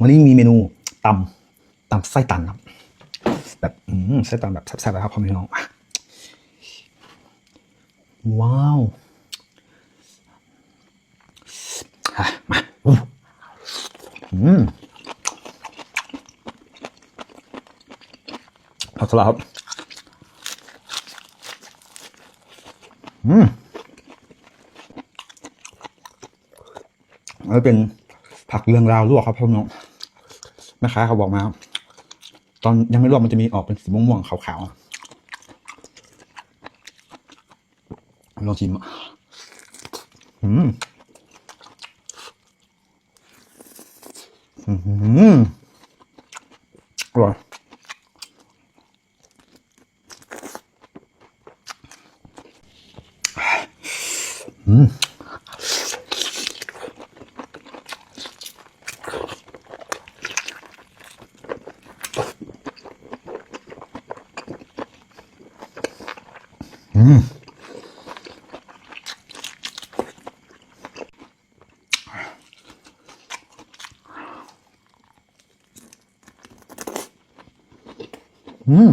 วันนี้มีเมนูตำตำไส้ตันครับ แบบอืมไส้ตันแบบแซ่บๆนะครับพ่อแม่น้องว้าวมาอืมเอาสลับครับอืมแล้วเป็น ผักเรืองราวลวกครับพ่อแม่พี่น้องแม่ค้าเขาบอกมา ตอนยังไม่ลวกมันจะมีออกเป็นสีม่วงๆขาวๆลองชิมอะอืมอืมอร่อยอืม อืมอืม